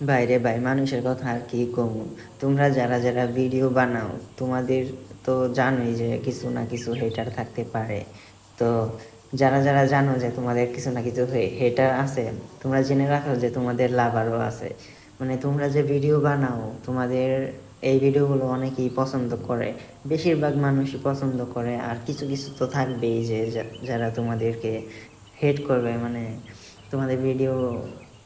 বাইরে ভাই মানুষের কথা আর কি কমু? তোমরা যারা যারা ভিডিও বানাও, তোমাদের তো জানোই যে কিছু না কিছু হেটার থাকতে পারে। তো যারা যারা জানো যে তোমাদের কিছু না কিছু হেটার আছে, তোমরা জেনে রাখো যে তোমাদের লাভারও আছে। মানে তোমরা যে ভিডিও বানাও, তোমাদের এই ভিডিওগুলো অনেকেই পছন্দ করে। বেশিরভাগ মানুষই পছন্দ করে, আর কিছু কিছু তো থাকবেই যে যারা তোমাদেরকে হেট করবে মানে তোমাদের ভিডিও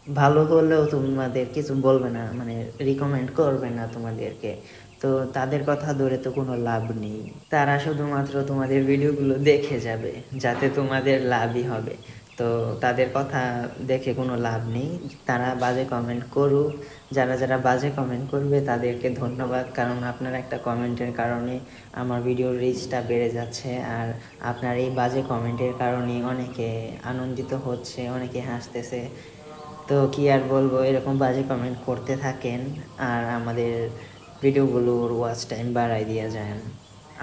ভালো করলেও তোমাদের কিছু বলবে না মানে রিকমেন্ড করবে না তোমাদেরকে। তো তাদের কথা ধরে তো কোনো লাভ নেই। তারা শুধুমাত্র তোমাদের ভিডিওগুলো দেখে যাবে, যাতে তোমাদের লাভই হবে। তো তাদের কথা দেখে কোনো লাভ নেই। তারা বাজে কমেন্ট করুক। যারা যারা বাজে কমেন্ট করবে, তাদেরকে ধন্যবাদ। কারণ আপনার একটা কমেন্টের কারণে আমার ভিডিওর রিচটা বেড়ে যাচ্ছে। আর আপনার এই বাজে কমেন্টের কারণে অনেকে আনন্দিত হচ্ছে, অনেকে হাসতেছে। তো কি আর বলব, এরকম বাজে কমেন্ট করতে থাকেন আর আমাদের ভিডিওগুলোর ওয়াচ টাইম বাড়াই দিয়ে যান।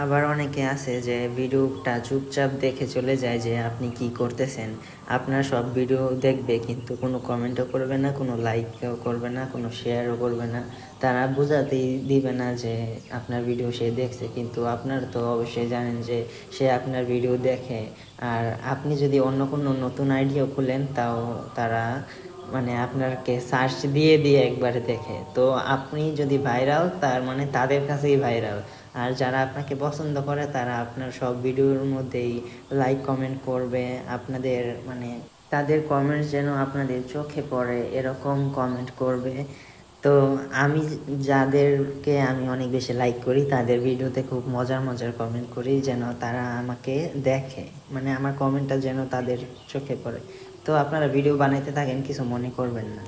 আবার অনেকে আছে যে ভিডিওটা চুপচাপ দেখে চলে যায় যে আপনি কি করতেছেন। আপনার সব ভিডিও দেখবে কিন্তু কোনো কমেন্টও করবে না, কোনো লাইকও করবে না, কোনো শেয়ারও করবে না। তারা বোঝাতেই দিবে না যে আপনার ভিডিও সে দেখছে, কিন্তু আপনার তো অবশ্যই জানেন যে সে আপনার ভিডিও দেখে। আর আপনি যদি অন্য কোনো নতুন আইডিয়া খুলেন, তাও তারা মানে আপনাকে সার্চ দিয়ে দিয়ে একবারে দেখে। তো আপনি যদি ভাইরাল তার মানে তাদের কাছেই ভাইরাল আর যারা আপনাকে পছন্দ করে, তারা আপনার সব ভিডিওর মধ্যেই লাইক কমেন্ট করবে। আপনাদের মানে তাদের কমেন্টস যেন আপনাদের চোখে পড়ে, এরকম কমেন্ট করবে। তো আমি যাদেরকে আমি অনেক বেশি লাইক করি, তাদের ভিডিওতে খুব মজার মজার কমেন্ট করি, যেন তারা আমাকে দেখে। মানে আমার কমেন্টটা যেন তাদের চোখে পড়ে। তো আপনারা ভিডিও বানাইতে থাকেন কিছু মনে করবেন না।